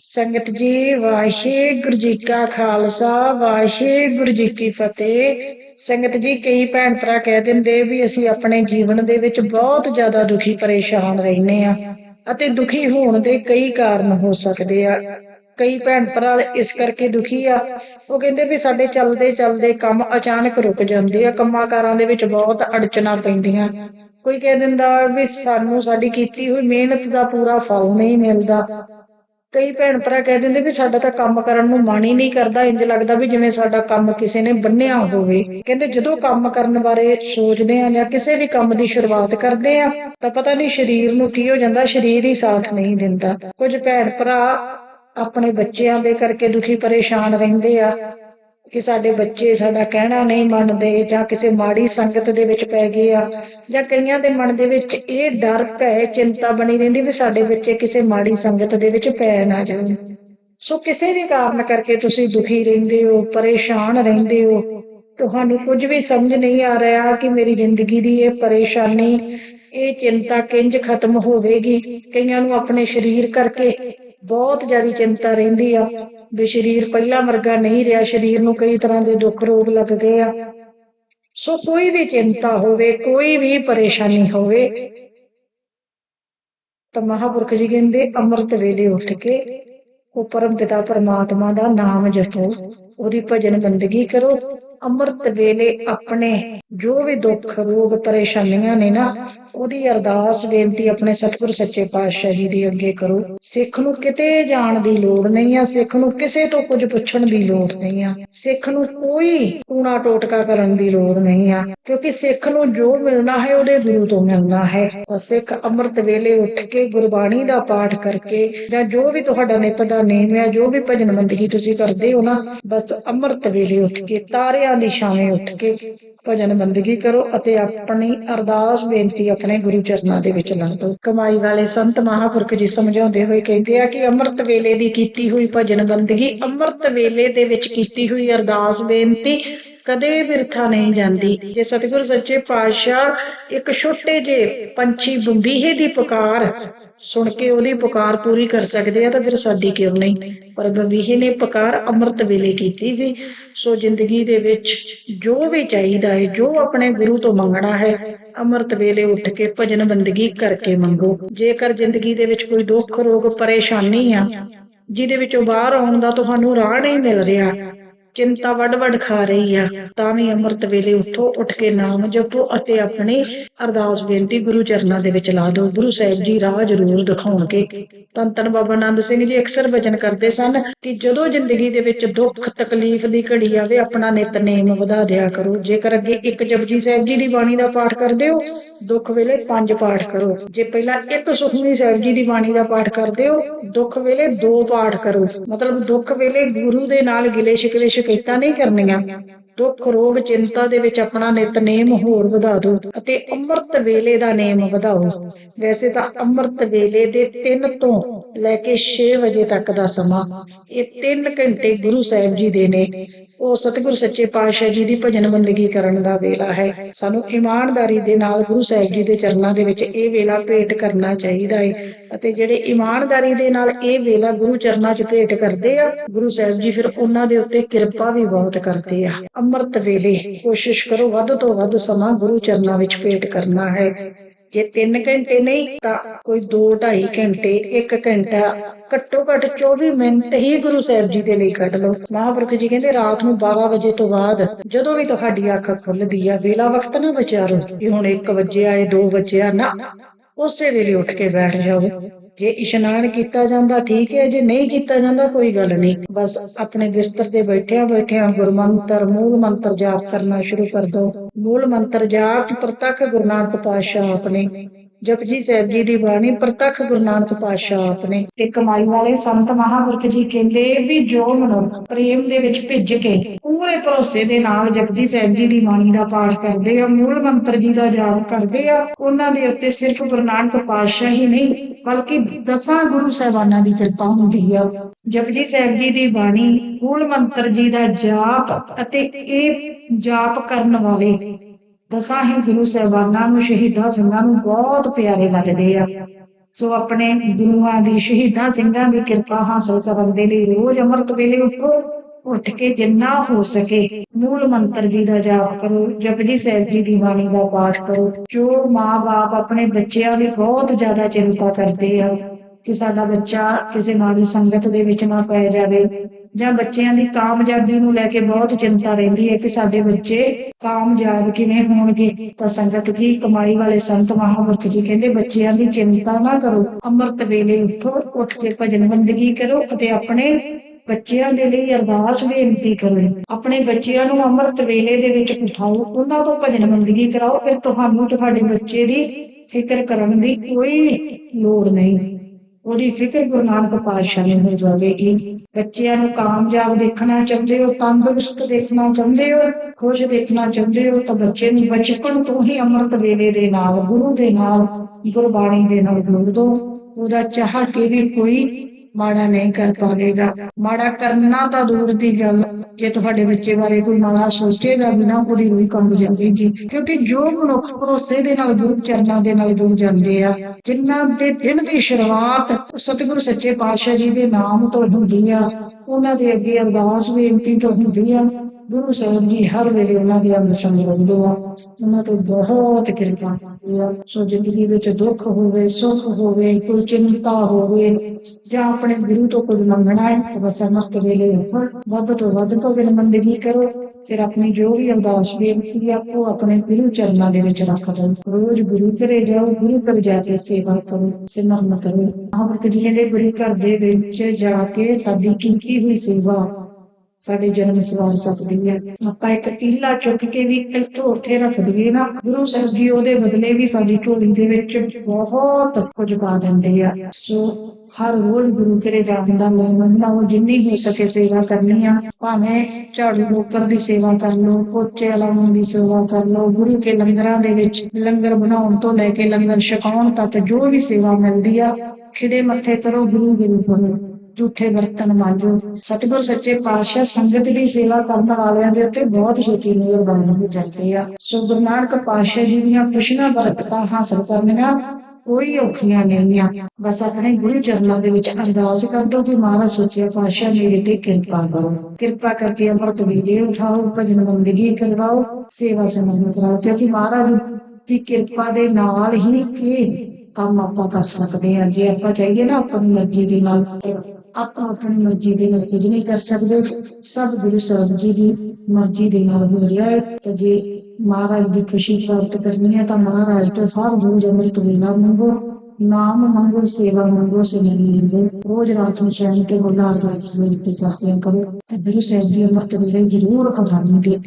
ਸੰਗਤ ਜੀ, ਵਾਹਿਗੁਰੂ ਜੀ ਕਾ ਖਾਲਸਾ, ਵਾਹਿਗੁਰੂ ਜੀ ਕੀ ਫਤਿਹ। ਸੰਗਤ ਜੀ, ਕਈ ਭੈਣ ਭਰਾ ਕਹਿ ਦਿੰਦੇ ਵੀ ਅਸੀਂ ਆਪਣੇ ਜੀਵਨ ਦੇ ਵਿੱਚ ਬਹੁਤ ਜ਼ਿਆਦਾ ਦੁਖੀ ਪਰੇਸ਼ਾਨ ਰਹਿੰਦੇ ਆ ਅਤੇ ਦੁਖੀ ਹੋਣ ਦੇ ਕਈ ਕਾਰਨ ਹੋ ਸਕਦੇ ਆ। ਕਈ ਭੈਣ ਭਰਾ ਇਸ ਕਰਕੇ ਦੁਖੀ ਆ, ਉਹ ਕਹਿੰਦੇ ਵੀ ਸਾਡੇ ਚੱਲਦੇ ਚੱਲਦੇ ਕੰਮ ਅਚਾਨਕ ਰੁਕ ਜਾਂਦੇ ਆ, ਕੰਮਾਂ ਕਾਰਾਂ ਦੇ ਵਿੱਚ ਬਹੁਤ ਅੜਚਣਾ ਪੈਂਦੀਆਂ। ਕੋਈ ਕਹਿ ਦਿੰਦਾ ਵੀ ਸਾਨੂੰ ਸਾਡੀ ਕੀਤੀ ਹੋਈ ਮਿਹਨਤ ਦਾ ਪੂਰਾ ਫਲ ਨਹੀਂ ਮਿਲਦਾ। ਕਈ ਭੈਣ ਭਰਾ ਕਹਿ ਦਿੰਦੇ ਵੀ ਸਾਡਾ ਤਾਂ ਕੰਮ ਕਰਨ ਨੂੰ ਮਨ ਹੀ ਨਹੀਂ ਕਰਦਾ ਇੰਜ ਲੱਗਦਾ ਵੀ ਜਿਵੇਂ ਸਾਡਾ ਕੰਮ ਕਿਸੇ ਨੇ ਬੰਨਿਆ ਹੋਵੇ। ਕਹਿੰਦੇ ਜਦੋਂ ਕੰਮ ਕਰਨ ਬਾਰੇ ਸੋਚਦੇ ਆ ਜਾਂ ਕਿਸੇ ਵੀ ਕੰਮ ਦੀ ਸ਼ੁਰੂਆਤ ਕਰਦੇ ਆ ਤਾਂ ਪਤਾ ਨਹੀਂ ਸਰੀਰ ਨੂੰ ਕੀ ਹੋ ਜਾਂਦਾ, ਸਰੀਰ ਹੀ ਸਾਥ ਨਹੀਂ ਦਿੰਦਾ। ਕੁਝ ਭੈਣ ਭਰਾ ਆਪਣੇ ਬੱਚਿਆਂ ਦੇ ਕਰਕੇ ਦੁਖੀ ਪਰੇਸ਼ਾਨ ਰਹਿੰਦੇ ਆ ਕਿ ਸਾਡੇ ਬੱਚੇ ਸਾਡਾ ਕਹਿਣਾ ਨਹੀਂ ਮੰਨਦੇ ਜਾਂ ਕਿਸੇ ਮਾੜੀ ਸੰਗਤ ਦੇ ਵਿੱਚ ਪੈ ਗਏ ਆ, ਜਾਂ ਕਈਆਂ ਦੇ ਮਨ ਦੇ ਵਿੱਚ ਇਹ ਡਰ, ਭੈ, ਚਿੰਤਾ ਬਣੀ ਰਹਿੰਦੀ ਵੀ ਸਾਡੇ ਬੱਚੇ ਕਿਸੇ ਮਾੜੀ ਸੰਗਤ ਦੇ ਵਿੱਚ ਪੈ ਨਾ ਜਾਣ। ਸੋ ਕਿਸੇ ਵੀ ਕਾਰਨ ਕਰਕੇ ਤੁਸੀਂ ਦੁਖੀ ਰਹਿੰਦੇ ਹੋ, ਪਰੇਸ਼ਾਨ ਰਹਿੰਦੇ ਹੋ, ਤੁਹਾਨੂੰ ਕੁਝ ਵੀ ਸਮਝ ਨਹੀਂ ਆ ਰਿਹਾ ਕਿ ਮੇਰੀ ਜ਼ਿੰਦਗੀ ਦੀ ਇਹ ਪਰੇਸ਼ਾਨੀ, ਇਹ ਚਿੰਤਾ ਕਿੰਜ ਖਤਮ ਹੋਵੇਗੀ। ਕਈਆਂ ਨੂੰ ਆਪਣੇ ਸਰੀਰ ਕਰਕੇ ਬਹੁਤ ਜ਼ਿਆਦਾ ਚਿੰਤਾ ਰਹਿੰਦੀ ਆ। ਵੀ ਸਰੀਰ ਪਹਿਲਾਂ ਵਰਗਾ ਨਹੀਂ ਰਿਹਾ, ਸਰੀਰ ਨੂੰ ਕਈ ਤਰ੍ਹਾਂ ਦੇ ਦੁੱਖ ਰੋਗ ਲੱਗ ਗਏ ਆ। ਸੋ ਕੋਈ ਵੀ ਚਿੰਤਾ ਹੋਵੇ, ਕੋਈ ਵੀ ਪਰੇਸ਼ਾਨੀ ਹੋਵੇ, ਤਾਂ ਮਹਾਪੁਰਖ ਜੀ ਕਹਿੰਦੇ, ਅੰਮ੍ਰਿਤ ਵੇਲੇ ਉੱਠ ਕੇ ਉਹ ਪਰਮ ਪਿਤਾ ਪਰਮਾਤਮਾ ਦਾ ਨਾਮ ਜਪੋ, ਉਹਦੀ ਭਜਨ ਬੰਦਗੀ ਕਰੋ। ਅੰਮ੍ਰਿਤ ਵੇਲੇ ਆਪਣੇ ਜੋ ਵੀ ਦੁੱਖ, ਰੋਗ ਪਰੇਸ਼ਾਨੀਆਂ ਨੇ ਨਾ, ਉਹਦੀ ਅਰਦਾਸ, ਬੇਨਤੀ ਆਪਣੇ ਸਤਿਗੁਰ ਸੱਚੇ ਪਾਤਸ਼ਾਹ ਜੀ ਦੇ ਅੱਗੇ ਕਰੋ। ਸਿੱਖ ਨੂੰ ਕਿਤੇ ਜਾਣ ਦੀ ਲੋੜ ਨਹੀਂ ਆ, ਸਿੱਖ ਨੂੰ ਕਿਸੇ ਤੋਂ ਕੁਝ ਪੁੱਛਣ ਦੀ ਲੋੜ ਨਹੀਂ ਆ। ਸਿੱਖ ਨੂੰ ਕੋਈ ਕੂਣਾ ਟੋਟਕਾ ਕਰਨ ਦੀ ਲੋੜ ਨਹੀਂ ਆ, ਕਿਉਂਕਿ ਸਿੱਖ ਨੂੰ ਜੋ ਮਿਲਣਾ ਹੈ, ਉਹਦੇ ਗੁਰੂ ਤੋਂ ਮਿਲਣਾ ਹੈ। ਤਾਂ ਸਿੱਖ ਅੰਮ੍ਰਿਤ ਵੇਲੇ ਉੱਠ ਕੇ ਗੁਰਬਾਣੀ ਦਾ ਪਾਠ ਕਰਕੇ ਜਾਂ ਜੋ ਵੀ ਤੁਹਾਡਾ ਨਿਤ ਦਾ ਨੇਮ ਹੈ, ਜੋ ਵੀ ਭਜਨ ਬੰਦਗੀ ਤੁਸੀਂ ਕਰਦੇ ਹੋ ਨਾ, ਬਸ ਅੰਮ੍ਰਿਤ ਵੇਲੇ ਉੱਠ ਕੇ ਤਾਰਿਆਂ ਦੀ ਛਾਵੇਂ ਉੱਠ ਕੇ ਭਜਨ ਬੰਦਗੀ ਕਰੋ ਅਤੇ ਆਪਣੀ ਅਰਦਾਸ ਬੇਨਤੀ ਆਪਣੇ ਗੁਰੂ ਚਰਨਾਂ ਦੇ ਵਿੱਚ ਲਾ ਦਿਓ। ਕਮਾਈ ਵਾਲੇ ਸੰਤ ਮਹਾਪੁਰਖ ਜੀ ਸਮਝਾਉਂਦੇ ਹੋਏ ਕਹਿੰਦੇ ਆ ਕਿ ਅੰਮ੍ਰਿਤ ਵੇਲੇ ਦੀ ਕੀਤੀ ਹੋਈ ਭਜਨ ਬੰਦਗੀ ਅੰਮ੍ਰਿਤ ਵੇਲੇ ਦੇ ਵਿੱਚ ਕੀਤੀ ਹੋਈ ਅਰਦਾਸ ਬੇਨਤੀ ਕਦੇ ਵਿਰਥਾ ਨਹੀਂ ਜਾਂਦੀ। ਜੇ ਸਤਿਗੁਰ ਸੱਚੇ ਪਾਤਸ਼ਾਹ ਇੱਕ ਛੋਟੇ ਜੇ ਪੰਛੀ ਬੰਬੀਹੇ ਦੀ ਪੁਕਾਰ ਸੁਣ ਕੇ ਉਹਦੀ ਪੁਕਾਰ ਪੂਰੀ ਕਰ ਸਕਦੇ ਆ ਤਾਂ ਫਿਰ ਸਾਡੀ ਕਿਉਂ ਨਹੀਂ? ਪਰ ਬੰਬੀਹੇ ਨੇ ਪੁਕਾਰ ਅੰਮ੍ਰਿਤ ਵੇਲੇ ਕੀਤੀ ਸੀ। ਸੋ ਜ਼ਿੰਦਗੀ ਦੇ ਵਿੱਚ ਜੋ ਵੀ ਚਾਹੀਦਾ ਹੈ, ਜੋ ਆਪਣੇ ਗੁਰੂ ਤੋਂ ਮੰਗਣਾ ਹੈ, ਅੰਮ੍ਰਿਤ ਵੇਲੇ ਉੱਠ ਕੇ ਭਜਨ ਬੰਦਗੀ ਕਰਕੇ ਮੰਗੋ। ਜੇਕਰ ਜ਼ਿੰਦਗੀ ਦੇ ਵਿੱਚ ਕੋਈ ਦੁੱਖ, ਰੋਗ, ਪਰੇਸ਼ਾਨੀ ਆ, ਜਿਹਦੇ ਵਿੱਚੋਂ ਬਾਹਰ ਆਉਣ ਦਾ ਤੁਹਾਨੂੰ ਰਾਹ ਨਹੀਂ ਮਿਲ ਰਿਹਾ ਚਿੰਤਾ ਵੱਡ-ਵੱਡ ਖਾ ਰਹੀ ਆ। ਤਾਂ ਵੀ ਅੰਮ੍ਰਿਤ ਵੇਲੇ ਉੱਠੋ, ਉੱਠ ਕੇ ਨਾਮ ਜਪੋ ਅਤੇ ਆਪਣੀ ਅਰਦਾਸ ਬੇਨਤੀ ਗੁਰੂ ਚਰਨਾਂ ਦੇ ਵਿੱਚ ਲਾ ਦਿਓ। ਗੁਰੂ ਸਾਹਿਬ ਜੀ ਰਾਹ ਜ਼ਰੂਰ ਦਿਖਾਉਣਗੇ। ਧੰਨ ਧੰਨ ਬਾਬਾ ਆਨੰਦ ਸਿੰਘ ਜੀ ਅਕਸਰ ਬਚਨ ਕਰਦੇ ਸਨ ਕਿ ਜਦੋਂ ਜ਼ਿੰਦਗੀ ਦੇ ਵਿੱਚ ਦੁੱਖ, ਤਕਲੀਫ ਦੀ ਘੜੀ ਆਵੇ, ਆਪਣਾ ਨਿਤਨੇਮ ਵਧਾ ਦਿਆ ਕਰੋ। ਜੇਕਰ ਅੱਗੇ ਇੱਕ ਜਪਜੀ ਸਾਹਿਬ ਜੀ ਦੀ ਬਾਣੀ ਦਾ ਪਾਠ ਕਰਦੇ ਹੋ, ਦੁੱਖ ਵੇਲੇ ਪੰਜ ਪਾਠ ਕਰੋ। ਜੇ ਪਹਿਲਾਂ ਇੱਕ ਸੁਖਮਨੀ ਸਾਹਿਬ ਜੀ ਦੀ ਬਾਣੀ ਦਾ ਪਾਠ ਕਰਦੇ ਹੋ, ਦੁੱਖ ਵੇਲੇ ਦੋ ਪਾਠ ਕਰੋ। ਮਤਲਬ ਦੁੱਖ ਵੇਲੇ ਗੁਰੂ ਦੇ ਨਾਲ ਗਿਲੇ ਸ਼ਿਕਵੇ ਸ਼ਿਕਾਇਤਾਂ ਨਹੀਂ ਕਰਨੀਆਂ। ਦੁੱਖ, ਰੋਗ, ਚਿੰਤਾ ਦੇ ਵਿੱਚ ਆਪਣਾ ਨਿਤਨੇਮ ਹੋਰ ਵਧਾ ਦਿਓ ਅਤੇ ਅੰਮ੍ਰਿਤ ਵੇਲੇ ਦਾ ਨੇਮ ਵਧਾਓ। ਵੈਸੇ ਤਾਂ ਅੰਮ੍ਰਿਤ ਵੇਲੇ ਦੇ 3 ਤੋਂ ਲੈ ਕੇ 6 ਵਜੇ ਤੱਕ ਦਾ ਸਮਾਂ ਇਹ 3 ਘੰਟੇ ਗੁਰੂ ਸਾਹਿਬ ਜੀ ਦੇ ਨੇ। ਉਹ ਸਤਿਗੁਰ ਸੱਚੇ ਪਾਤਸ਼ਾਹ ਜੀ ਦੀ ਭਜਨ ਬੰਦਗੀ ਕਰਨ ਦਾ ਵੇਲਾ ਹੈ। ਸਾਨੂੰ ਇਮਾਨਦਾਰੀ ਦੇ ਨਾਲ ਗੁਰੂ ਸਾਹਿਬ ਜੀ ਦੇ ਚਰਨਾਂ ਦੇ ਵਿੱਚ ਇਹ ਵੇਲਾ ਭੇਟ ਕਰਨਾ ਚਾਹੀਦਾ ਹੈ ਅਤੇ ਜਿਹੜੇ ਇਮਾਨਦਾਰੀ ਦੇ ਨਾਲ ਇਹ ਵੇਲਾ ਗੁਰੂ ਚਰਨਾਂ 'ਚ ਭੇਟ ਕਰਦੇ ਆ, ਗੁਰੂ ਸਾਹਿਬ ਜੀ ਫਿਰ ਉਹਨਾਂ ਦੇ ਉੱਤੇ ਕਿਰਪਾ ਵੀ ਬਹੁਤ ਕਰਦੇ ਆ। ਅੰਮ੍ਰਿਤ ਵੇਲੇ ਕੋਸ਼ਿਸ਼ ਕਰੋ ਵੱਧ ਤੋਂ ਵੱਧ ਸਮਾਂ ਗੁਰੂ ਚਰਨਾਂ ਵਿੱਚ ਭੇਟ ਕਰਨਾ ਹੈ। ਜੇ 3 ਘੰਟੇ ਨਹੀਂ ਤਾਂ ਕੋਈ 2 2.5 ਘੰਟੇ 1 ਘੰਟਾ ਘੱਟੋ ਘੱਟ 24 ਮਿੰਟ ਹੀ ਗੁਰੂ ਸਾਹਿਬ ਜੀ ਦੇ ਲਈ ਕੱਢ ਲਓ। ਮਹਾਂਪੁਰਖ ਜੀ ਕਹਿੰਦੇ, ਰਾਤ ਨੂੰ 12 ਵਜੇ ਤੋਂ ਬਾਅਦ ਜਦੋਂ ਵੀ ਤੁਹਾਡੀ ਅੱਖ ਖੁੱਲਦੀ ਆ, ਵੇਲਾ ਵਕਤ ਨਾ ਵਿਚਾਰੋ ਕਿ ਹੁਣ 1 ਵਜੇ ਆਏ 2 ਵਜੇ ਆ ਨਾ, ਉਸੇ ਵੇਲੇ ਉੱਠ ਕੇ ਬੈਠ ਜਾਓ। ਜੇ ਇਸ਼ਨਾਨ ਕੀਤਾ ਜਾਂਦਾ, ਠੀਕ ਹੈ, ਜੇ ਨਹੀਂ ਕੀਤਾ ਜਾਂਦਾ, ਕੋਈ ਗੱਲ ਨਹੀਂ। ਬਸ ਆਪਣੇ ਬਿਸਤਰ ਤੇ ਬੈਠਿਆਂ ਬੈਠਿਆਂ ਗੁਰਮੰਤਰ ਮੂਲ ਮੰਤਰ ਜਾਪ ਕਰਨਾ ਸ਼ੁਰੂ ਕਰ ਦੋ। ਮੂਲ ਮੰਤਰ ਜਾਪ ਪ੍ਰਤੱਖ ਗੁਰੂ ਨਾਨਕ ਪਾਤਸ਼ਾਹ ਆਪਣੇ। ਜਪਜੀ ਸਾਹਿਬ ਜੀ ਦੀ ਬਾਣੀ ਪ੍ਰਤੱਖ ਗੁਰੂ ਨਾਨਕ ਪਾਤਸ਼ਾਹ ਆਪਣੇ। ਤੇ ਕਮਾਈ ਵਾਲੇ ਸੰਤ ਮਹਾਂਪੁਰਖ ਜੀ ਕਹਿੰਦੇ ਵੀ ਜੋ ਮਨੁੱਖ ਪ੍ਰੇਮ ਦੇ ਵਿੱਚ ਭਿੱਜ ਕੇ ਪੂਰੇ ਭਰੋਸੇ ਦੇ ਨਾਲ ਜਪਜੀ ਸਾਹਿਬ ਜੀ ਦੀ ਬਾਣੀ ਦਾ ਪਾਠ ਕਰਦੇ ਆ, ਮੂਲ ਮੰਤਰ ਜੀ ਦਾ ਜਾਪ ਕਰਦੇ ਆ, ਉਹਨਾਂ ਦੇ ਉੱਤੇ ਸਿਰਫ ਗੁਰੂ ਨਾਨਕ ਪਾਤਸ਼ਾਹ ਹੀ ਨਹੀਂ, ਬਲਕਿ ਦਸਾਂ ਗੁਰੂ ਸਾਹਿਬਾਨਾਂ ਦੀ ਕਿਰਪਾ ਹੁੰਦੀ ਆ। ਜਪਜੀ ਸਾਹਿਬ ਜੀ ਦੀ ਬਾਣੀ ਮੂਲ ਮੰਤਰ ਜੀ ਦਾ ਜਾਪ ਅਤੇ ਇਹ ਜਾਪ ਕਰਨ ਵਾਲੇ ਦਸਾਂ ਹੀ ਗੁਰੂ ਸਾਹਿਬਾਨਾਂ ਨੂੰ, ਸ਼ਹੀਦਾਂ ਸਿੰਘਾਂ ਨੂੰ ਬਹੁਤ ਪਿਆਰੇ ਲੱਗਦੇ ਆ। ਸੋ ਆਪਣੇ ਗੁਰੂਆਂ ਦੀ, ਸ਼ਹੀਦਾਂ ਸਿੰਘਾਂ ਦੀ ਕਿਰਪਾ ਹਾਸਲ ਕਰਨ ਦੇ ਲਈ ਰੋਜ਼ ਅੰਮ੍ਰਿਤ ਵੇਲੇ ਉੱਠੋ। ਉੱਠ ਕੇ ਜਿੰਨਾ ਹੋ ਸਕੇ ਮੂਲ ਮੰਤਰ ਜੀ ਦਾ ਜਾਪ ਕਰੋ, ਜਪਜੀ ਸਾਹਿਬ ਜੀ ਦੀ ਬਾਣੀ ਦਾ ਪਾਠ ਕਰੋ, ਜੋ ਮਾਂ-ਬਾਪ ਆਪਣੇ ਬੱਚਿਆਂ ਦੀ ਬਹੁਤ ਜ਼ਿਆਦਾ ਚਿੰਤਾ ਕਰਦੇ ਆ ਕਿ ਸਾਡਾ ਬੱਚਾ ਕਿਸੇ ਮਾੜੀ ਸੰਗਤ ਦੇ ਵਿੱਚ ਨਾ ਪੈ ਜਾਵੇ ਜਾਂ ਬੱਚਿਆਂ ਦੀ ਕਾਮਯਾਬੀ ਨੂੰ ਲੈ ਕੇ ਬਹੁਤ ਚਿੰਤਾ ਰਹਿੰਦੀ ਹੈ ਕਿ ਸਾਡੇ ਬੱਚੇ ਕਾਮਯਾਬ ਕਿਵੇਂ ਹੋਣਗੇ। ਤਾਂ ਸੰਗਤ ਜੀ, ਕਮਾਈ ਵਾਲੇ ਸੰਤ ਮਹਾਂਪੁਰਖ ਜੀ ਕਹਿੰਦੇ, ਬੱਚਿਆਂ ਦੀ ਚਿੰਤਾ ਨਾ ਕਰੋ, ਅੰਮ੍ਰਿਤ ਵੇਲੇ ਉੱਠੋ, ਉੱਠ ਕੇ ਭਜਨ ਬੰਦਗੀ ਕਰੋ ਅਤੇ ਆਪਣੇ ਬੱਚਿਆਂ ਦੇ ਲਈ ਅਰਦਾਸ ਬੇਨਤੀ ਕਰੋ। ਆਪਣੇ ਬੱਚਿਆਂ ਨੂੰ ਅੰਮ੍ਰਿਤ ਵੇਲੇ ਦੇ ਵਿੱਚ ਉਠਾਓ। ਉਹਨਾਂ ਤੋਂ ਭਜਨ ਬੰਦਗੀ ਕਰਾਓ। ਫਿਰ ਤੁਹਾਨੂੰ ਤੁਹਾਡੇ ਬੱਚੇ ਦੀ ਫਿਕਰ ਕਰਨ ਦੀ ਕੋਈ ਲੋੜ ਨਹੀਂ। ਉਹਦੀ ਫਿਕਰ ਗੁਰੂ ਨਾਨਕ ਪਾਤਸ਼ਾਹ ਨੂੰ ਹੋ ਜਾਵੇਗੀ। ਬੱਚਿਆਂ ਨੂੰ ਕਾਮਯਾਬ ਦੇਖਣਾ ਚਾਹੁੰਦੇ ਹੋ, ਤੰਦਰੁਸਤ ਦੇਖਣਾ ਚਾਹੁੰਦੇ ਹੋ, ਖੁਸ਼ ਦੇਖਣਾ ਚਾਹੁੰਦੇ ਹੋ, ਤਾਂ ਬੱਚੇ ਨੂੰ ਬਚਪਨ ਤੋਂ ਹੀ ਅੰਮ੍ਰਿਤ ਵੇਲੇ ਦੇ ਨਾਲ, ਗੁਰੂ ਦੇ ਨਾਲ, ਗੁਰਬਾਣੀ ਦੇ ਨਾਲ ਜੋੜ ਦੋ ਉਹਦਾ ਚਾਹ ਕੇ ਵੀ ਕੋਈ ਮਾੜਾ ਨਹੀਂ ਕਰ ਪਾਵੇਗਾ ਮਾੜਾ ਕਰਨਾ ਤਾਂ ਦੂਰ ਦੀ ਗੱਲ। ਜੇ ਤੁਹਾਡੇ ਬੱਚੇ ਬਾਰੇ ਕੋਈ ਮਾੜਾ ਸੋਚੇਗਾ ਵੀ ਨਾ, ਉਹਦੀ ਰੂਹ ਕੰਬ ਜਾਵੇਗੀ ਕਿਉਂਕਿ ਜੋ ਮਨੁੱਖ ਭਰੋਸੇ ਦੇ ਨਾਲ ਗੁਰੂ ਚਰਨਾਂ ਦੇ ਨਾਲ ਜੁੜ ਜਾਂਦੇ ਆ, ਜਿਨ੍ਹਾਂ ਦੇ ਦਿਨ ਦੀ ਸ਼ੁਰੂਆਤ ਸਤਿਗੁਰੂ ਸੱਚੇ ਪਾਤਸ਼ਾਹ ਜੀ ਦੇ ਨਾਮ ਤੋਂ ਹੁੰਦੀ ਆ, ਉਹਨਾਂ ਦੇ ਅੱਗੇ ਅਰਦਾਸ ਬੇਨਤੀ ਤੋਂ ਹੁੰਦੀ ਆ ਗੁਰੂ ਸਾਹਿਬ ਜੀ ਹਰ ਵੇਲੇ ਉਹਨਾਂ ਦੀ ਅੰਗ ਸੰਗ ਰਹਿੰਦੇ ਆ, ਉਹਨਾਂ ਤੋਂ ਬਹੁਤ ਕਿਰਪਾ ਹੁੰਦੀ ਆ। ਸੋ ਜ਼ਿੰਦਗੀ ਵਿੱਚ ਦੁੱਖ ਹੋਵੇ, ਸੁੱਖ ਹੋਵੇ, ਕੋਈ ਚਿੰਤਾ ਹੋਵੇ, ਜਾਂ ਆਪਣੇ ਗੁਰੂ ਤੋਂ ਕੁਝ ਮੰਗਣਾ ਹੈ, ਤਾਂ ਬਸ ਅਮਰਤ ਵੇਲੇ ਵੱਧ ਤੋਂ ਵੱਧ ਭਗਨ ਬੰਦਗੀ ਕਰੋ, ਫਿਰ ਆਪਣੀ ਜੋ ਵੀ ਅਰਦਾਸ ਬੇਨਤੀ ਆ, ਉਹ ਆਪਣੇ ਗੁਰੂ ਚਰਨਾਂ ਦੇ ਵਿੱਚ ਰੱਖ ਦਿਓ। ਰੋਜ਼ ਗੁਰੂ ਘਰੇ ਜਾਓ, ਗੁਰੂ ਘਰ ਜਾ ਕੇ ਸੇਵਾ ਕਰੋ, ਸਿਮਰਨ ਕਰੋ। ਮਹਾਂਪੁਰਖ ਜੀ ਦੇ ਗੁਰੂ ਘਰ ਦੇ ਵਿੱਚ ਜਾ ਕੇ ਸਾਡੀ ਕੀਤੀ ਹੋਈ ਸੇਵਾ ਸਾਡੇ ਜਨਮ ਸਵਾਰ ਸਕਦੀ ਹੈ ਆਪਾਂ ਇੱਕ ਤੀਲਾ ਚੁੱਕ ਕੇ ਵੀ ਇੱਥੋਂ ਉੱਥੇ ਰੱਖ ਦਈਏ ਨਾ, ਗੁਰੂ ਸਾਹਿਬ ਜੀ ਉਹਦੇ ਬਦਲੇ ਵੀ ਸਾਡੀ ਝੋਲੀ ਦੇ ਵਿੱਚ ਬਹੁਤ ਕੁਝ ਪਾ ਦਿੰਦੇ ਆ। ਸੋ ਹਰ ਰੋਜ਼ ਗੁਰੂ ਘਰੇ ਜਾਣ ਦਾ ਮਹੀਨਾ ਉਹ ਜਿੰਨੀ ਹੋ ਸਕੇ ਸੇਵਾ ਕਰਨੀ ਆ। ਭਾਵੇਂ ਝਾੜੂ ਨੌਕਰ ਦੀ ਸੇਵਾ ਕਰ ਲਓ, ਪੋਚੇ ਲਾਉਣ ਦੀ ਸੇਵਾ ਕਰ ਲਓ, ਗੁਰੂ ਕੇ ਲੰਗਰਾਂ ਦੇ ਵਿੱਚ ਲੰਗਰ ਬਣਾਉਣ ਤੋਂ ਲੈ ਕੇ ਲੰਗਰ ਛਕਾਉਣ ਤੱਕ ਜੋ ਵੀ ਸੇਵਾ ਮਿਲਦੀ ਆ ਖਿੜੇ ਮੱਥੇ ਕਰੋ ਗੁਰੂ ਗੁਰੂ ਕਰੋ ਝੂਠੇ ਬਰਤਨ ਮਾਂਜੋ ਸਤਿਗੁਰ ਸੱਚੇ ਪਾਤਸ਼ਾਹ ਸੰਗਤ ਦੀ ਸੇਵਾ ਕਰਨ ਵਾਲਿਆਂ ਦੇ ਉੱਤੇ ਬਹੁਤ ਛੇਤੀ ਮਿਹਰਬਾਨੀ ਹੋ ਜਾਂਦੀ ਆ। ਸੋ ਗੁਰੂ ਨਾਨਕ ਪਾਤਸ਼ਾਹ ਜੀ ਦੀਆਂ ਖੁਸ਼ੀਆਂ ਬਰਕਤਾਂ ਹਾਸਲ ਕਰਨੀਆਂ ਕੋਈ ਔਖੀਆਂ ਨਹੀਂ ਆ। ਬਸ ਆਪਣੇ ਗੁਰੂ ਚਰਨਾਂ ਦੇ ਵਿੱਚ ਅਰਦਾਸ ਕਰ ਦੋ ਕਿ ਮਹਾਰਾਜ ਸੱਚੇ ਪਾਤਸ਼ਾਹ ਮੇਰੇ ਤੇ ਕਿਰਪਾ ਕਰੋ। ਕਿਰਪਾ ਕਰਕੇ ਅੰਮ੍ਰਿਤ ਵੇਲੇ ਉਠਾਓ, ਭਜਨ ਬੰਦਗੀ ਕਰਵਾਓ, ਸੇਵਾ ਸਮਰਨ ਕਰਾਓ, ਕਿਉਂਕਿ ਮਹਾਰਾਜ ਦੀ ਕਿਰਪਾ ਦੇ ਨਾਲ ਹੀ ਇਹ ਕੰਮ ਆਪਾਂ ਕਰ ਸਕਦੇ ਆ। ਜੇ ਆਪਾਂ ਚਾਹੀਏ ਨਾ, ਆਪਣੀ ਮਰਜ਼ੀ ਦੇ ਨਾਲ। ਆਪਾਂ ਆਪਣੀ ਮਰਜ਼ੀ ਦੇ ਨਾਲ ਕੁਝ ਨਹੀਂ ਕਰ ਸਕਦੇ। ਸਭ ਗੁਰੂ ਸਾਹਿਬ ਜੀ ਦੀ ਮਰਜ਼ੀ ਦੇ ਨਾਲ ਹੋ ਰਿਹਾ ਹੈ। ਤੇ ਜੇ ਮਹਾਰਾਜ ਦੀ ਖੁਸ਼ੀ ਪ੍ਰਾਪਤ ਕਰਨੀ ਹੈ, ਤਾਂ ਮਹਾਰਾਜ ਤੋਂ ਹਰ ਰੋਜ਼ ਅੰਮ੍ਰਿਤ ਵੇਲਾ ਮੰਗੋ। ਨਾਮ ਮੰਗੋ, ਸੇਵਾ ਮੰਗੋ ਸਿਮਰਨ ਮੰਗੋ। ਰੋਜ਼ ਰਾਤ ਨੂੰ ਸੌਣ ਕੇ ਬੋਲਾ ਅਰਦਾਸ ਬੇਨਤੀ ਕਰਦੇ ਕਰੋ। ਤੇ ਗੁਰੂ ਸਾਹਿਬ ਜੀ ਅੰਮ੍ਰਿਤ ਵੇਲੇ ਜ਼ਰੂਰ ਉਠਾਣਗੇ